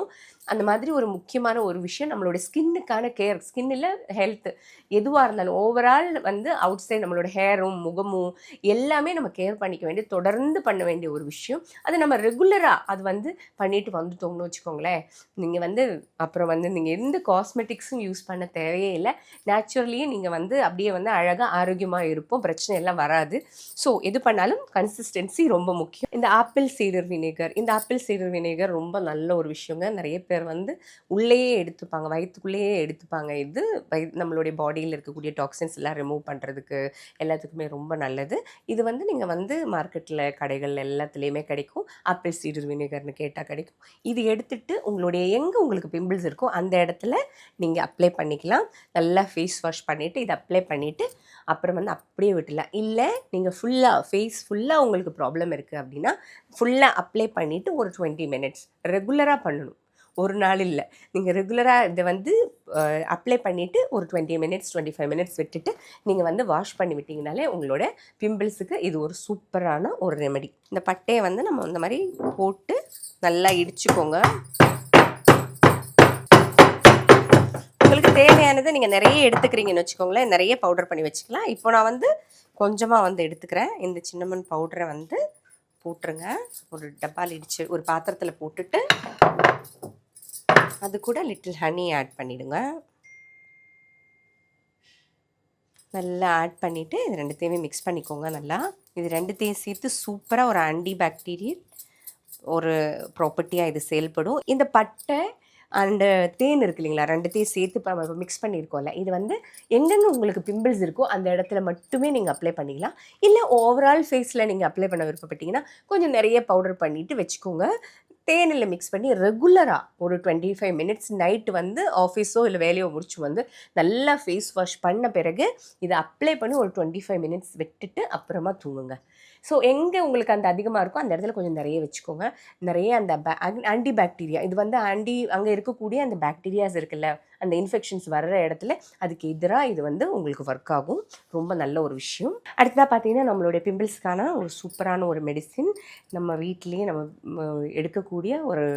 அந்த மாதிரி ஒரு முக்கியமான ஒரு விஷயம் நம்மளோட ஸ்கின்னுக்கான கேர். ஸ்கின்னில் ஹெல்த். எதுவாக இருந்தாலும் ஓவரால் வந்து அவுட் சைட் நம்மளோட ஹேரும் முகமும் எல்லாமே நம்ம கேர் பண்ணிக்க வேண்டிய தொடர்ந்து பண்ண வேண்டிய ஒரு விஷயம். அது நம்ம ரெகுலராக அது வந்து பண்ணிட்டு வந்துட்டோம்னு வச்சுக்கோங்களேன். நீங்கள் வந்து அப்புறம் வந்து நீங்கள் எந்த காஸ்மெட்டிக்ஸும் யூஸ் பண்ண தேவையே இல்லை. நேச்சுரலியே நீங்கள் வந்து அப்படியே வந்து அழகாக ஆரோக்கியமாக இருப்போம். பிரச்சனை எல்லாம் வராது. ஸோ எது பண்ணாலும் கன்சிஸ்டன்சி ரொம்ப முக்கியம். இந்த ஆப்பிள் சீடர் வினேகர் இந்த ஆப்பிள் சீடர் வினேகர் ரொம்ப நல்ல ஒரு விஷயங்க. நிறைய பேர் வந்து உள்ளேயே எடுத்துப்பாங்க வயிற்றுக்குள்ளேயே எடுத்துப்பாங்க. இது வய நம்மளுடைய பாடியில் இருக்கக்கூடிய டாக்ஸின்ஸ் எல்லாம் ரிமூவ் பண்ணுறதுக்கு எல்லாத்துக்குமே ரொம்ப நல்லது. இது வந்து நீங்கள் வந்து மார்க்கெட்டில் கடைகள் எல்லாத்துலேயுமே கிடைக்கும். ஆப்பிள் சீடர் வினேகர்னு கேட்டால் கிடைக்கும். இது எடுத்துட்டு உங்களுடைய எங்கே உங்களுக்கு பிம்பிள்ஸ் இருக்கோ அந்த இடத்துல நீங்கள் அப்ளை பண்ணிக்கலாம். நல்லா ஃபேஸ் வாஷ் பண்ணிவிட்டு இதை அப்ளை பண்ணிவிட்டு அப்புறம் வந்து அப்படியே விட்டுலாம் இல்லை நீங்கள் ஃபுல்லாக ஃபேஸ் ஃபுல்லாக உங்களுக்கு ப்ராப்ளம் இருக்குது அப்படின்னா ஃபுல்லாக அப்ளை பண்ணிவிட்டு ஒரு டுவெண்ட்டி மினிட்ஸ் ரெகுலராக பண்ணணும். ஒரு நாள் இல்லை. நீங்கள் ரெகுலராக இதை வந்து அப்ளை பண்ணிவிட்டு ஒரு twenty minutes twenty five minutes விட்டுட்டு நீங்கள் வந்து வாஷ் பண்ணி விட்டிங்கனாலே உங்களோட பிம்பிள்ஸுக்கு இது ஒரு சூப்பரான ஒரு ரெமெடி இந்த பட்டையை வந்து நம்ம இந்த மாதிரி போட்டு நல்லா இடிச்சுக்கோங்க. உங்களுக்கு தேவையானது நீங்கள் நிறைய எடுத்துக்கிறீங்கன்னு வச்சுக்கோங்களேன். நிறைய பவுடர் பண்ணி வச்சுக்கலாம். இப்போ நான் வந்து கொஞ்சமாக வந்து எடுத்துக்கிறேன். இந்த சின்னமன் பவுடரை வந்து போட்டுருங்க. ஒரு டப்பால் இடிச்சு ஒரு பாத்திரத்தில் போட்டுட்டு அது கூட லிட்டில் ஹனி ஆட் பண்ணிவிடுங்க நல்லா ஆட் பண்ணிவிட்டு இது ரெண்டுத்தையுமே மிக்ஸ் பண்ணிக்கோங்க நல்லா. இது ரெண்டுத்தையும் சேர்த்து சூப்பராக ஒரு ஆன்டி பாக்டீரியல் ஒரு ப்ராப்பர்ட்டியாக இது செயல்படும். இந்த பட்டை அண்டு தேன் இருக்கு இல்லைங்களா? ரெண்டுத்தையும் சேர்த்து இப்போ நம்ம மிக்ஸ் பண்ணியிருக்கோம்ல இது வந்து எங்கெங்கே உங்களுக்கு பிம்பிள்ஸ் இருக்கோ அந்த இடத்துல மட்டுமே நீங்கள் அப்ளை பண்ணிக்கலாம். இல்லை ஓவரால் ஃபேஸில் நீங்கள் அப்ளை பண்ண விருப்பப்பட்டீங்கன்னா கொஞ்சம் நிறைய பவுடர் பண்ணிவிட்டு வச்சுக்கோங்க. தேனில் மிக்ஸ் பண்ணி ரெகுலராக ஒரு டுவெண்ட்டி ஃபைவ் மினிட்ஸ் நைட்டு வந்து ஆஃபீஸோ இல்லை வேலையோ முடிச்சு வந்து நல்லா ஃபேஸ் வாஷ் பண்ண பிறகு இதை அப்ளை பண்ணி ஒரு டுவெண்ட்டி ஃபைவ் மினிட்ஸ் விட்டுட்டு அப்புறமா தூங்குங்க. ஸோ எங்கே உங்களுக்கு அந்த அதிகமாக இருக்கோ அந்த இடத்துல கொஞ்சம் நிறைய வச்சுக்கோங்க. நிறைய அந்த ஆன்டி பாக்டீரியா இது வந்து ஆன்டி அங்கே இருக்கக்கூடிய அந்த பாக்டீரியாஸ் இருக்குல்ல அந்த இன்ஃபெக்ஷன்ஸ் வர்ற இடத்துல அதுக்கு எதிராக இது வந்து உங்களுக்கு ஒர்க் ஆகும். ரொம்ப நல்ல ஒரு விஷயம். அடுத்ததாக பார்த்தீங்கன்னா நம்மளுடைய பிம்பிள்ஸ்க்கான ஒரு சூப்பரான ஒரு மெடிசின் நம்ம வீட்டிலேயே நம்ம எடுக்கக்கூடிய ஒரு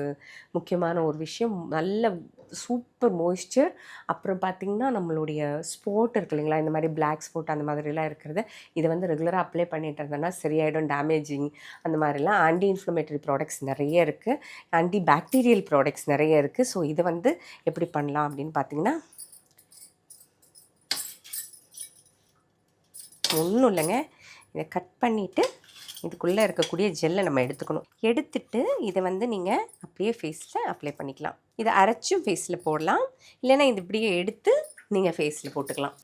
முக்கியமான ஒரு விஷயம். நல்ல சூப்பர் மோய்ஸ்சர். அப்புறம் பார்த்திங்கன்னா நம்மளுடைய ஸ்போர்ட் இருக்கு இல்லைங்களா? இந்த மாதிரி பிளாக் ஸ்போர்ட் அந்த மாதிரிலாம் இருக்கிறது. இதை வந்து ரெகுலராக அப்ளை பண்ணிட்டு இருந்தோம்னா சரியாயிடும். டேமேஜிங் அந்த மாதிரிலாம் ஆன்டி இன்ஃப்ளமேட்டரி ப்ராடக்ட்ஸ் நிறைய இருக்குது ஆன்டி பாக்டீரியல் ப்ராடக்ட்ஸ் நிறைய இருக்குது ஸோ இதை வந்து எப்படி பண்ணலாம் அப்படின்னு பார்த்தீங்கன்னா ஒன்றும் இல்லைங்க. இதை கட் பண்ணிவிட்டு இதுக்குள்ளே இருக்கக்கூடிய ஜெல்லை நம்ம எடுத்துக்கணும். எடுத்துட்டு இதை வந்து நீங்கள் அப்படியே ஃபேஸில் அப்ளை பண்ணிக்கலாம். இதை அரைச்சும் ஃபேஸில் போடலாம். இல்லைன்னா இது இப்படியே எடுத்து நீங்கள் ஃபேஸில் போட்டுக்கலாம்.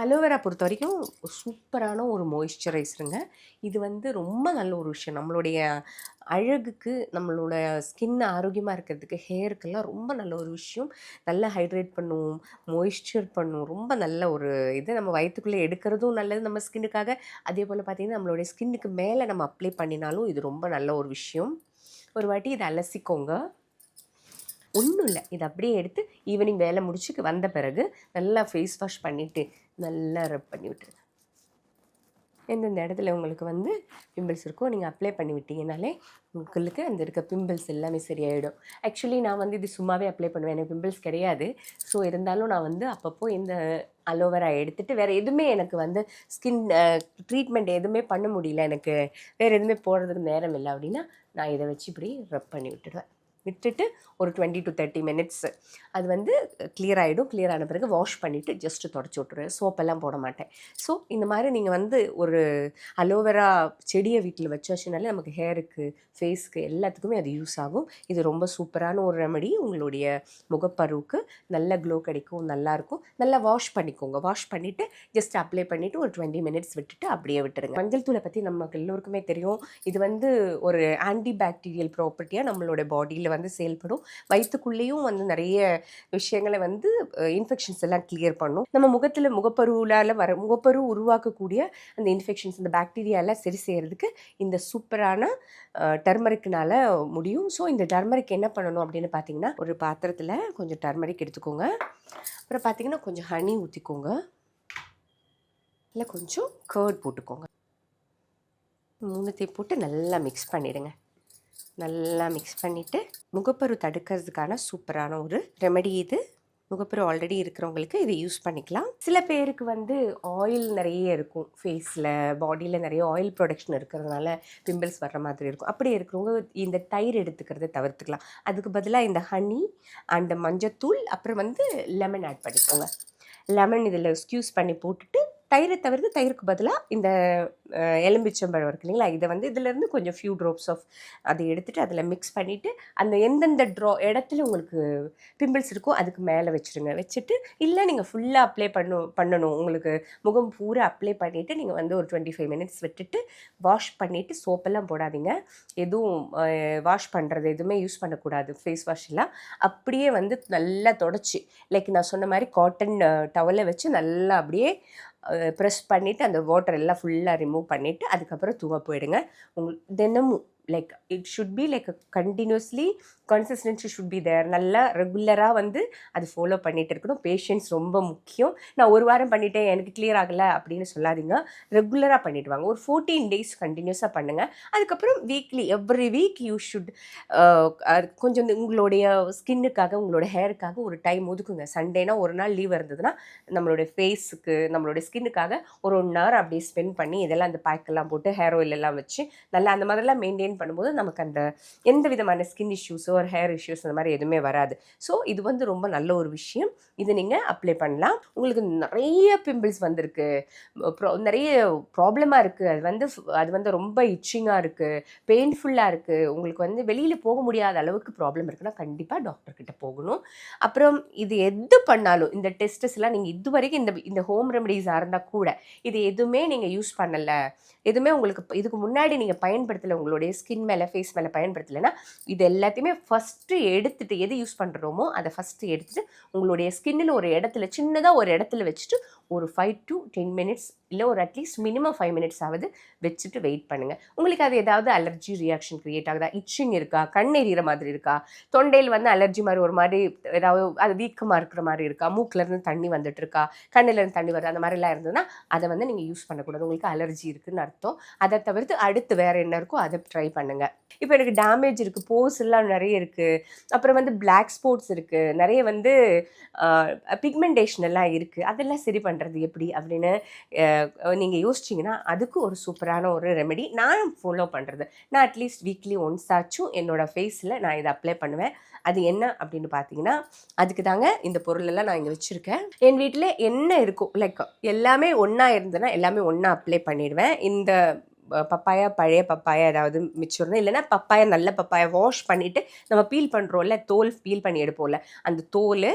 அலோவேரா பொறுத்த வரைக்கும் சூப்பரான ஒரு மாய்ஸ்சரைசருங்க இது வந்து ரொம்ப நல்ல ஒரு விஷயம். நம்மளுடைய அழகுக்கு நம்மளோட ஸ்கின் ஆரோக்கியமாக இருக்கிறதுக்கு ஹேருக்கெல்லாம் ரொம்ப நல்ல ஒரு விஷயம். நல்லா ஹைட்ரேட் பண்ணுவோம் மாய்ஸ்சர் பண்ணும் ரொம்ப நல்ல ஒரு இது நம்ம வயிற்றுக்குள்ளே எடுக்கிறதும் நல்லது நம்ம ஸ்கின்னுக்காக அதே போல் பார்த்திங்கன்னா நம்மளுடைய ஸ்கின்னுக்கு மேலே நம்ம அப்ளை பண்ணினாலும் இது ரொம்ப நல்ல ஒரு விஷயம். ஒரு வாட்டி இதை அலசிக்கோங்க. ஒன்றும் இல்லை. இதை அப்படியே எடுத்து ஈவினிங் வேலை முடிச்சுக்கு வந்த பிறகு நல்லா ஃபேஸ் வாஷ் பண்ணிவிட்டு நல்லா ரப் பண்ணி விட்டுருங்க. எந்தெந்த இடத்துல உங்களுக்கு வந்து பிம்பிள்ஸ் இருக்கோ நீங்கள் அப்ளை பண்ணி விட்டீங்கனாலே உங்களுக்கு அந்த இருக்க பிம்பிள்ஸ் எல்லாமே சரியாயிடும். ஆக்சுவலி நான் வந்து இது சும்மாவே அப்ளை பண்ணுவேன். எனக்கு பிம்பிள்ஸ் கிடையாது. ஸோ இருந்தாலும் நான் வந்து அப்பப்போ இந்த அலோவேரா எடுத்துகிட்டு வேறு எதுவுமே எனக்கு வந்து ஸ்கின் ட்ரீட்மெண்ட் எதுவுமே பண்ண முடியல. எனக்கு வேறு எதுவுமே போடுறதுக்கு நேரம் இல்லை அப்படின்னா நான் இதை வச்சு இப்படி ரப் பண்ணி விட்டுடுவேன் விட்டுட்டு ஒரு டுவெண்ட்டி டு தேர்ட்டி மினிட்ஸ் அது வந்து கிளியர் ஆகிடும் கிளியர் ஆன பிறகு வாஷ் பண்ணிவிட்டு ஜஸ்ட்டு தொடச்சி விட்ருவேன் சோப்பெல்லாம் போட மாட்டேன். ஸோ இந்த மாதிரி நீங்கள் வந்து ஒரு அலோவேரா செடியை வீட்டில் வச்சாச்சுனாலே நமக்கு ஹேருக்கு ஃபேஸ்க்கு எல்லாத்துக்குமே அது யூஸ் ஆகும். இது ரொம்ப சூப்பரான ஒரு ரெமடி உங்களுடைய முகப்பருவுக்கு நல்ல க்ளோ கிடைக்கும் நல்லாயிருக்கும் நல்லா வாஷ் பண்ணிக்கோங்க. வாஷ் பண்ணிவிட்டு ஜஸ்ட் அப்ளை பண்ணிவிட்டு ஒரு டுவெண்ட்டி மினிட்ஸ் விட்டுட்டு அப்படியே விட்டுருங்க. மஞ்சள் தூளை பற்றி நமக்கு எல்லோருக்குமே தெரியும். இது வந்து ஒரு ஆன்டி பாக்டீரியல் ப்ராப்பர்ட்டியாக நம்மளோட பாடியில் வந்து செயல்படும். வயிற்றுக்குள்ளேயும் வந்து நிறைய விஷயங்களை வந்து இன்ஃபெக்ஷன்ஸ் எல்லாம் கிளியர் பண்ணும். நம்ம முகத்தில் முகப்பருவில் வர முகப்பரு உருவாக்கக்கூடிய அந்த இன்ஃபெக்ஷன்ஸ் இந்த பாக்டீரியாலாம் சரி செய்கிறதுக்கு இந்த சூப்பரான டர்மரிக்னால் முடியும். ஸோ இந்த டர்மரிக் என்ன பண்ணணும் அப்படின்னு பார்த்தீங்கன்னா ஒரு பாத்திரத்தில் கொஞ்சம் டர்மரிக் எடுத்துக்கோங்க. அப்புறம் பார்த்தீங்கன்னா கொஞ்சம் ஹனி ஊற்றிக்கோங்க இல்லை கொஞ்சம் கர்ட் போட்டுக்கோங்க. மூணுத்தையும் போட்டு நல்லா மிக்ஸ் பண்ணிவிடுங்க நல்லா மிக்ஸ் பண்ணிவிட்டு முகப்பரு தடுக்கிறதுக்கான சூப்பரான ஒரு ரெமெடி இது. முகப்பரு ஆல்ரெடி இருக்கிறவங்களுக்கு இதை யூஸ் பண்ணிக்கலாம். சில பேருக்கு வந்து ஆயில் நிறைய இருக்கும். ஃபேஸில் பாடியில் நிறைய ஆயில் ப்ரொடக்ஷன் இருக்கிறதுனால பிம்பிள்ஸ் வர்ற மாதிரி இருக்கும். அப்படி இருக்கிறவங்க இந்த தயிர் எடுத்துக்கிறத தவிர்த்துக்கலாம். அதுக்கு பதிலாக இந்த ஹனி அண்ட் மஞ்சத்தூள் அப்புறம் வந்து லெமன் ஆட் பண்ணிக்கோங்க. லெமன் இதில் ஸ்க்யூஸ் பண்ணி போட்டுட்டு தயிரை தவிர்த்து தயிருக்கு பதிலாக இந்த எலும்பிச்சம்பழம் இருக்கு இல்லைங்களா? இதை வந்து இதுலேருந்து கொஞ்சம் ஃபியூ ட்ராப்ஸ் ஆஃப் அதை எடுத்துகிட்டு அதில் மிக்ஸ் பண்ணிவிட்டு அந்த எந்தெந்த ட்ரா இடத்துல உங்களுக்கு பிம்பிள்ஸ் இருக்கோ அதுக்கு மேலே வச்சுருங்க. வச்சுட்டு இல்லை நீங்கள் ஃபுல்லாக அப்ளை பண்ணும் பண்ணணும். உங்களுக்கு முகம் பூரா அப்ளை பண்ணிவிட்டு நீங்கள் வந்து ஒரு டுவெண்ட்டி ஃபைவ் மினிட்ஸ் விட்டுட்டு வாஷ் பண்ணிவிட்டு சோப்பெல்லாம் போடாதீங்க. எதுவும் வாஷ் பண்ணுறது எதுவுமே யூஸ் பண்ணக்கூடாது. ஃபேஸ் வாஷ் எல்லாம் அப்படியே வந்து நல்லா தொடச்சி. லைக் நான் சொன்ன மாதிரி காட்டன் டவலை வச்சு நல்லா அப்படியே ப்ரெஸ் பண்ணிவிட்டு அந்த வாட்டர் எல்லாம் ஃபுல்லாக ரிமூவ் பண்ணிவிட்டு அதுக்கப்புறம் தூங்க போயிடுங்க. உங்களுக்கு தினமும் like it should be like continuously consistency should be there நல்லா ரெகுலராக வந்து அது ஃபாலோ பண்ணிகிட்டு இருக்கணும். பேஷன்ஸ் ரொம்ப முக்கியம். நான் ஒரு வாரம் பண்ணிட்டேன் எனக்கு கிளியர் ஆகலை அப்படின்னு சொல்லாதீங்க. ரெகுலராக பண்ணிட்டு வாங்க. ஒரு ஃபோர்டீன் டேஸ் கண்டினியூஸாக பண்ணுங்கள் அதுக்கப்புறம் weekly every week you should கொஞ்சம் இந்த உங்களுடைய ஸ்கின்னுக்காக உங்களோட ஹேருக்காக ஒரு டைம் ஒதுக்குங்க. சண்டேனா ஒரு நாள் லீவ் இருந்ததுன்னா நம்மளுடைய ஃபேஸுக்கு நம்மளுடைய ஸ்கின்னுக்காக ஒரு ஒன் ஹவர் அப்படியே ஸ்பெண்ட் பண்ணி இதெல்லாம் அந்த பேக்கெல்லாம் போட்டு ஹேர் ஆயில் எல்லாம் வச்சு நல்லா அந்த மாதிரிலாம் மெயின்டைன் பண்ணும்போது நமக்கு அந்த எந்த விதமான ஸ்கின் இஷ்யூஸோ ஒரு ஹேர் இஷ்யூஸ் அந்த மாதிரி எதுவுமே வராது. ஸோ இது வந்து ரொம்ப நல்ல ஒரு விஷயம். இது நீங்கள் அப்ளை பண்ணலாம். உங்களுக்கு நிறைய பிம்பிள்ஸ் வந்திருக்கு. நிறைய ப்ராப்ளமாக இருக்குது அது வந்து அது வந்து ரொம்ப இச்சிங்காக இருக்குது பெயின்ஃபுல்லாக இருக்குது உங்களுக்கு வந்து வெளியில் போக முடியாத அளவுக்கு ப்ராப்ளம் இருக்குன்னா கண்டிப்பாக டாக்டர்கிட்ட போகணும். அப்புறம் இது எது பண்ணாலும் இந்த டெஸ்டஸ் நீங்கள் இது வரைக்கும் இந்த இந்த ஹோம் ரெமடிஸாக இருந்தால் கூட இது எதுவுமே நீங்கள் யூஸ் பண்ணலை. எதுவுமே உங்களுக்கு இதுக்கு முன்னாடி நீங்கள் பயன்படுத்தலை உங்களுடைய ஸ்கின் மேலே ஃபேஸ் மேலே பயன்படுத்தலைன்னா இது எல்லாத்தையுமே ஃபஸ்ட்டு எடுத்துட்டு எது யூஸ் பண்ணுறோமோ அதை ஃபஸ்ட்டு எடுத்துட்டு உங்களுடைய ஸ்கின்னில் ஒரு இடத்துல சின்னதாக ஒரு இடத்துல வச்சுட்டு ஒரு ஃபைவ் டு டென் மினிட்ஸ் இல்லை ஒரு அட்லீஸ்ட் மினிமம் ஃபைவ் மினிட்ஸ் ஆகுது வச்சுட்டு வெயிட் பண்ணுங்கள் உங்களுக்கு அது ஏதாவது அலர்ஜி ரியாக்ஷன் க்ரியேட் ஆகுதா? இச்சிங் இருக்கா? கண் எறிகிற மாதிரி இருக்கா? தொண்டையில் வந்து அலர்ஜி மாதிரி ஒரு மாதிரி ஏதாவது அது வீக்கமாக இருக்கிற மாதிரி இருக்கா? மூக்கிலேருந்து தண்ணி வந்துட்டு இருக்கா? கண்ணிலேருந்து தண்ணி வருது அந்த மாதிரிலாம் இருந்ததுன்னா அதை வந்து நீங்கள் யூஸ் பண்ணக்கூடாது. உங்களுக்கு அலர்ஜி இருக்குன்னு அர்த்தம். அதை தவிர்த்து அடுத்து வேறு என்ன இருக்கோ அதை ட்ரை பண்ணுங்கள் இப்போ எனக்கு டேமேஜ் இருக்குது போஸ் எல்லாம் நிறைய இருக்குது அப்புறம் வந்து பிளாக் ஸ்பாட்ஸ் இருக்குது நிறைய வந்து பிக்மெண்டேஷன் எல்லாம் இருக்குது அதெல்லாம் சரி பண்ணுறது எப்படி அப்படின்னு நீங்கள் யோசிச்சிங்கன்னா அதுக்கு ஒரு சூப்பரான ஒரு ரெமெடி நான் ஃபாலோ பண்ணுறது நான் அட்லீஸ்ட் வீக்லி ஒன்ஸ் ஆச்சும் என்னோட ஃபேஸில் நான் இதை அப்ளை பண்ணுவேன். அது என்ன அப்படின்னு பார்த்தீங்கன்னா அதுக்கு தாங்க இந்த பொருளெல்லாம் நான் இங்கே வச்சுருக்கேன். என் வீட்டில் என்ன இருக்கும் லைக் எல்லாமே ஒன்றா இருந்ததுன்னா எல்லாமே ஒன்றா அப்ளை பண்ணிடுவேன். இந்த பப்பாயா பழைய பப்பாயா ஏதாவது மிச்சம் இருந்தால் இல்லைன்னா பப்பாயா நல்ல பப்பாயா வாஷ் பண்ணிவிட்டு நம்ம பீல் பண்ணுறோம்ல தோல் பீல் பண்ணி எடுப்போம்ல அந்த தோல்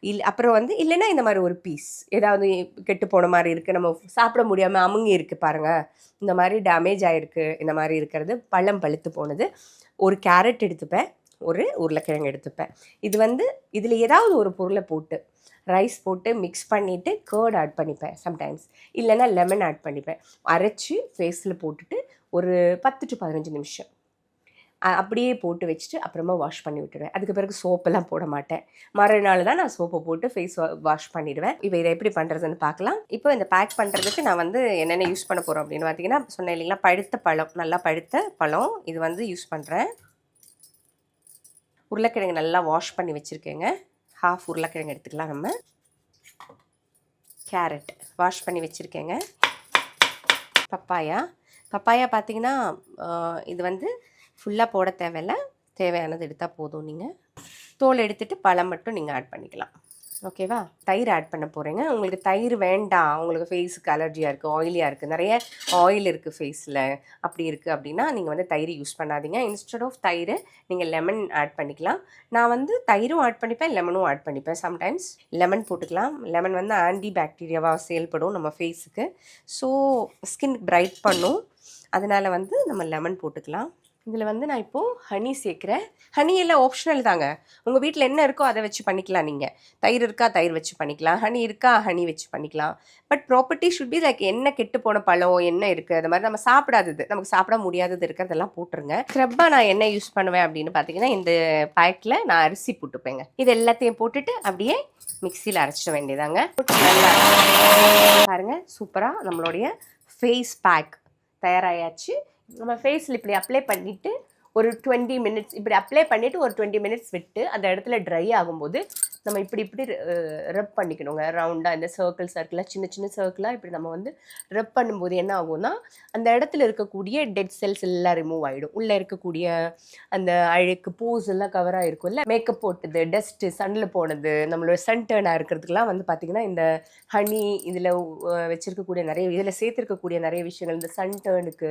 இல் அப்புறம் வந்து இல்லைன்னா இந்த மாதிரி ஒரு பீஸ் ஏதாவது கெட்டு போன மாதிரி இருக்குது நம்ம சாப்பிட முடியாமல் அமுங்கி இருக்குது பாருங்கள் இந்த மாதிரி டேமேஜ் ஆகிருக்கு இந்த மாதிரி இருக்கிறது பழம் பழுத்து போனது ஒரு கேரட் எடுத்துப்பேன் ஒரு உருளைக்கிழங்கு எடுத்துப்பேன். இது வந்து இதில் ஏதாவது ஒரு பொருளை போட்டு ரைஸ் போட்டு மிக்ஸ் பண்ணிவிட்டு கேர்ட் ஆட் பண்ணிப்பேன் சம்டைம்ஸ் இல்லைன்னா லெமன் ஆட் பண்ணிப்பேன். அரைச்சி ஃபேஸில் போட்டுட்டு ஒரு பத்து டு பதினஞ்சு நிமிஷம். அப்படியே போட்டு வச்சுட்டு அப்புறமா வாஷ் பண்ணி விட்டுடுவேன் அதுக்கு பிறகு சோப்பெல்லாம் போட மாட்டேன். மறுநாள் தான் நான் சோப்பை போட்டு ஃபேஸ் வாஷ் பண்ணிடுவேன். இப்போ இதை எப்படி பண்ணுறதுன்னு பார்க்கலாம். இப்போ இந்த பேக் பண்ணுறதுக்கு நான் வந்து என்னென்ன யூஸ் பண்ண போகிறோம் அப்படின்னு பார்த்தீங்கன்னா சொன்னேன் இல்லைங்களா பழுத்த பழம் நல்லா பழுத்த பழம். இது வந்து யூஸ் பண்ணுறேன் உருளைக்கிழங்கு நல்லா வாஷ் பண்ணி வச்சுருக்கேங்க. ஹாஃப் உருளைக்கிழங்கு எடுத்துக்கலாம் நம்ம. கேரட் வாஷ் பண்ணி வச்சுருக்கேங்க. பப்பாயா. பப்பாயா பார்த்தீங்கன்னா இது வந்து ஃபுல்லாக போட தேவையில்ல. தேவையானது எடுத்தால் போதும் நீங்கள் தோல் எடுத்துகிட்டு பழம் மட்டும் நீங்கள் ஆட் பண்ணிக்கலாம். ஓகேவா தயிர் ஆட் பண்ண போகிறேங்க உங்களுக்கு தயிர் வேண்டாம். உங்களுக்கு ஃபேஸுக்கு அலர்ஜியாக இருக்குது ஆயிலியாக இருக்குது நிறைய ஆயில் இருக்குது ஃபேஸில் அப்படி இருக்குது அப்படின்னா நீங்கள் வந்து தயிர் யூஸ் பண்ணாதீங்க. இன்ஸ்டெட் ஆஃப் தயிர் நீங்கள் லெமன் ஆட் பண்ணிக்கலாம். நான் வந்து தயிரும் ஆட் பண்ணிப்பேன் லெமனும் ஆட் பண்ணிப்பேன். சம்டைம்ஸ் லெமன் போட்டுக்கலாம். லெமன் வந்து ஆன்டி பாக்டீரியாவாக செயல்படும் நம்ம ஃபேஸுக்கு ஸோ ஸ்கின் பிரைட் பண்ணும். அதனால் வந்து நம்ம லெமன் போட்டுக்கலாம். இதில் வந்து நான் இப்போது ஹனி சேர்க்குறேன். ஹனி எல்லாம் ஆப்ஷனல் தாங்க. உங்கள் வீட்டில் என்ன இருக்கோ அதை வச்சு பண்ணிக்கலாம் நீங்கள் தயிர் இருக்கா தயிர் வச்சு பண்ணிக்கலாம். ஹனி இருக்கா ஹனி வச்சு பண்ணிக்கலாம். But property should be like என்ன கெட்டு போன பழம் என்ன இருக்குது அது மாதிரி நம்ம சாப்பிடாதது. நமக்கு சாப்பிட முடியாதது இருக்கிறதெல்லாம் போட்டுருங்க. ஸ்க்ரப்பாக நான் என்ன யூஸ் பண்ணுவேன் அப்படின்னு பார்த்தீங்கன்னா இந்த பேக்கில் நான் அரிசி போட்டுப்பேங்க. இது எல்லாத்தையும் போட்டுட்டு அப்படியே மிக்சியில் அரைச்சிட வேண்டியதாங்க. பாருங்கள் நல்லா சூப்பராக நம்மளுடைய ஃபேஸ் பேக் தயாராயாச்சு. நம்ம ஃபேஸில் இப்படி அப்ளை பண்ணிவிட்டு ஒரு டுவெண்ட்டி மினிட்ஸ் இப்படி அப்ளை பண்ணிவிட்டு ஒரு டுவெண்ட்டி மினிட்ஸ் விட்டு அந்த இடத்துல ட்ரை ஆகும்போது நம்ம இப்படி இப்படி ரப் பண்ணிக்கணுங்க. ரவுண்டாக இந்த சர்க்கிள் சர்க்கிளாக சின்ன சின்ன சர்க்கிளாக இப்படி நம்ம வந்து ரப் பண்ணும்போது என்ன ஆகும்னா அந்த இடத்துல இருக்கக்கூடிய டெட் செல்ஸ் எல்லாம் ரிமூவ் ஆகிடும் உள்ளே இருக்கக்கூடிய அந்த அழுக்கு போஸ் எல்லாம் கவர் ஆகிருக்கும்ல மேக்கப் போட்டது டஸ்ட்டு சன்னில் போனது நம்மளோட சன் டேர்னாக இருக்கிறதுக்கெலாம் வந்து பார்த்திங்கன்னா இந்த ஹனி இதில் வச்சுருக்கக்கூடிய நிறைய இதில் சேர்த்துருக்கக்கூடிய நிறைய விஷயங்கள் இந்த சன் டேர்னுக்கு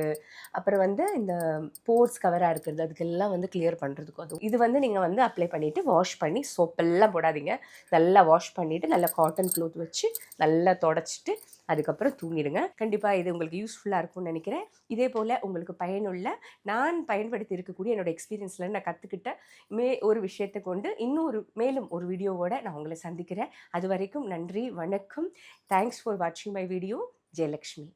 அப்புறம் வந்து இந்த போர்ஸ் கவராக இருக்கிறது அதுக்கெல்லாம் வந்து கிளியர் பண்ணுறதுக்கும் அதுவும் இது வந்து நீங்கள் வந்து அப்ளை பண்ணிவிட்டு வாஷ் பண்ணி சோப்பெல்லாம் போடாதீங்க. நல்லா வாஷ் பண்ணிவிட்டு நல்லா காட்டன் க்ளோத் வச்சு நல்லா தொடச்சிட்டு அதுக்கப்புறம் தூங்கிடுங்க. கண்டிப்பாக இது உங்களுக்கு யூஸ்ஃபுல்லாக இருக்கும்னு நினைக்கிறேன். இதே போல் உங்களுக்கு பயனுள்ள நான் பயன்படுத்தி இருக்கக்கூடிய என்னோட எக்ஸ்பீரியன்ஸில் நான் கற்றுக்கிட்ட மே ஒரு விஷயத்தை கொண்டு இன்னும் ஒரு மேலும் ஒரு வீடியோவோட நான் உங்களை சந்திக்கிறேன். அது வரைக்கும் நன்றி வணக்கம். தேங்க்ஸ் ஃபார் வாட்சிங் மை வீடியோ ஜெயலக்ஷ்மி.